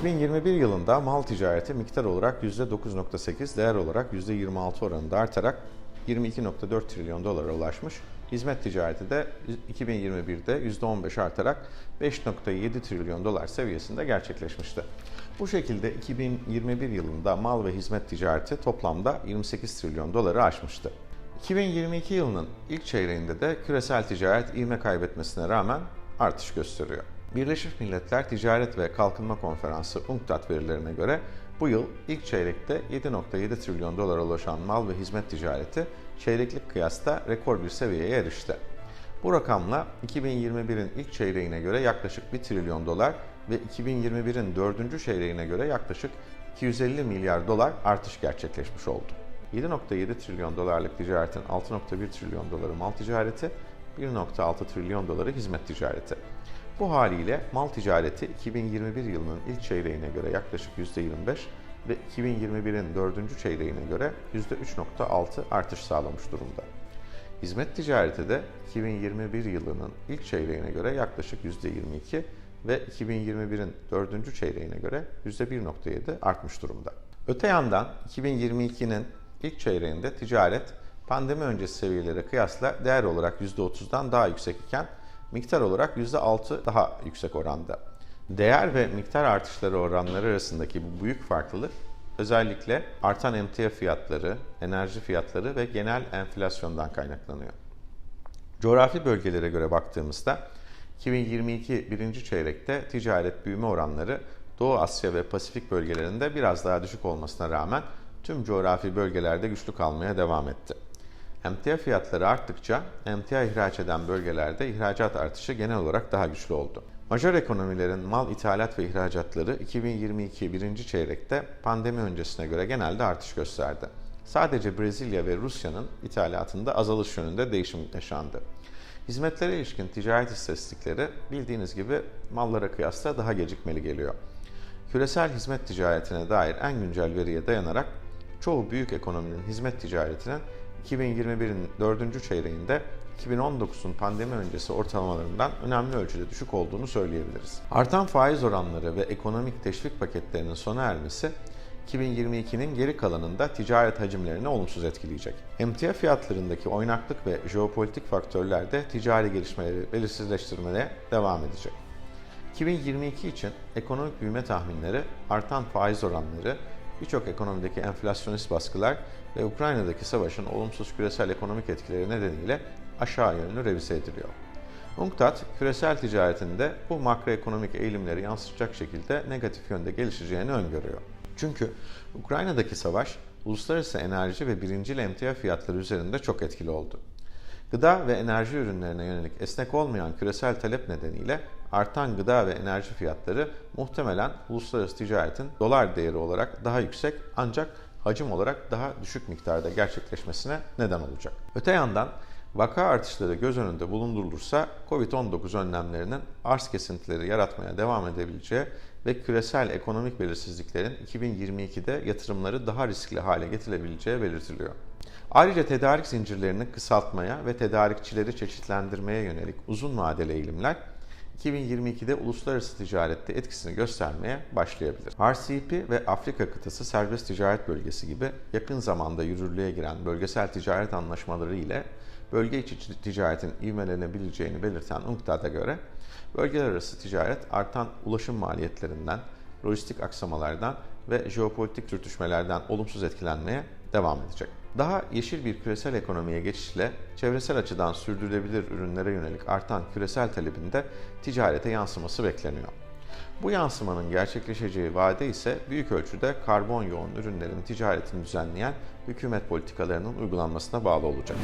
2021 yılında mal ticareti miktar olarak %9.8, değer olarak %26 oranında artarak 22.4 trilyon dolara ulaşmış. Hizmet ticareti de 2021'de %15 artarak 5.7 trilyon dolar seviyesinde gerçekleşmişti. Bu şekilde 2021 yılında mal ve hizmet ticareti toplamda 28 trilyon doları aşmıştı. 2022 yılının ilk çeyreğinde de küresel ticaret ivme kaybetmesine rağmen artış gösteriyor. Birleşmiş Milletler Ticaret ve Kalkınma Konferansı UNCTAD verilerine göre bu yıl ilk çeyrekte 7.7 trilyon dolara ulaşan mal ve hizmet ticareti çeyreklik kıyasta rekor bir seviyeye erişti. Bu rakamla 2021'in ilk çeyreğine göre yaklaşık 1 trilyon dolar ve 2021'in dördüncü çeyreğine göre yaklaşık 250 milyar dolar artış gerçekleşmiş oldu. 7.7 trilyon dolarlık ticaretin 6.1 trilyon doları mal ticareti, 1.6 trilyon doları hizmet ticareti. Bu haliyle mal ticareti 2021 yılının ilk çeyreğine göre yaklaşık %25 ve 2021'in dördüncü çeyreğine göre %3.6 artış sağlamış durumda. Hizmet ticareti de 2021 yılının ilk çeyreğine göre yaklaşık %22 ve 2021'in dördüncü çeyreğine göre %1.7 artmış durumda. Öte yandan 2022'nin ilk çeyreğinde ticaret pandemi öncesi seviyelere kıyasla değer olarak %30'dan daha yüksek iken miktar olarak %6 daha yüksek oranda. Değer ve miktar artışları oranları arasındaki bu büyük farklılık özellikle artan emtia fiyatları, enerji fiyatları ve genel enflasyondan kaynaklanıyor. Coğrafi bölgelere göre baktığımızda 2022 birinci çeyrekte ticaret büyüme oranları Doğu Asya ve Pasifik bölgelerinde biraz daha düşük olmasına rağmen tüm coğrafi bölgelerde güçlü kalmaya devam etti. Emtia fiyatları arttıkça emtia ihraç eden bölgelerde ihracat artışı genel olarak daha güçlü oldu. Majör ekonomilerin mal ithalat ve ihracatları 2022 birinci çeyrekte pandemi öncesine göre genelde artış gösterdi. Sadece Brezilya ve Rusya'nın ithalatında azalış yönünde değişim yaşandı. Hizmetlere ilişkin ticaret istatistikleri bildiğiniz gibi mallara kıyasla daha gecikmeli geliyor. Küresel hizmet ticaretine dair en güncel veriye dayanarak çoğu büyük ekonominin hizmet ticaretinin 2021'in dördüncü çeyreğinde 2019'un pandemi öncesi ortalamalarından önemli ölçüde düşük olduğunu söyleyebiliriz. Artan faiz oranları ve ekonomik teşvik paketlerinin sona ermesi 2022'nin geri kalanında ticaret hacimlerini olumsuz etkileyecek. Emtia fiyatlarındaki oynaklık ve jeopolitik faktörler de ticari gelişmeleri belirsizleştirmeye devam edecek. 2022 için ekonomik büyüme tahminleri, artan faiz oranları, birçok ekonomideki enflasyonist baskılar ve Ukrayna'daki savaşın olumsuz küresel ekonomik etkileri nedeniyle aşağı yönlü revize ediliyor. UNCTAD, küresel ticaretinde bu makroekonomik eğilimleri yansıtacak şekilde negatif yönde gelişeceğini öngörüyor. Çünkü Ukrayna'daki savaş, uluslararası enerji ve birincil emtia fiyatları üzerinde çok etkili oldu. Gıda ve enerji ürünlerine yönelik esnek olmayan küresel talep nedeniyle artan gıda ve enerji fiyatları muhtemelen uluslararası ticaretin dolar değeri olarak daha yüksek ancak hacim olarak daha düşük miktarda gerçekleşmesine neden olacak. Öte yandan vaka artışları göz önünde bulundurulursa COVID-19 önlemlerinin arz kesintileri yaratmaya devam edebileceği ve küresel ekonomik belirsizliklerin 2022'de yatırımları daha riskli hale getirebileceği belirtiliyor. Ayrıca tedarik zincirlerini kısaltmaya ve tedarikçileri çeşitlendirmeye yönelik uzun vadeli eğilimler 2022'de uluslararası ticarette etkisini göstermeye başlayabilir. RCEP ve Afrika kıtası serbest ticaret bölgesi gibi yakın zamanda yürürlüğe giren bölgesel ticaret anlaşmaları ile bölge içi ticaretin ivmelenebileceğini belirten UNCTAD'a göre bölgeler arası ticaret artan ulaşım maliyetlerinden, lojistik aksamalardan ve jeopolitik sürtüşmelerden olumsuz etkilenmeye devam edecek. Daha yeşil bir küresel ekonomiye geçişle çevresel açıdan sürdürülebilir ürünlere yönelik artan küresel talebinde ticarete yansıması bekleniyor. Bu yansımanın gerçekleşeceği vade ise büyük ölçüde karbon yoğun ürünlerin ticaretini düzenleyen hükümet politikalarının uygulanmasına bağlı olacak.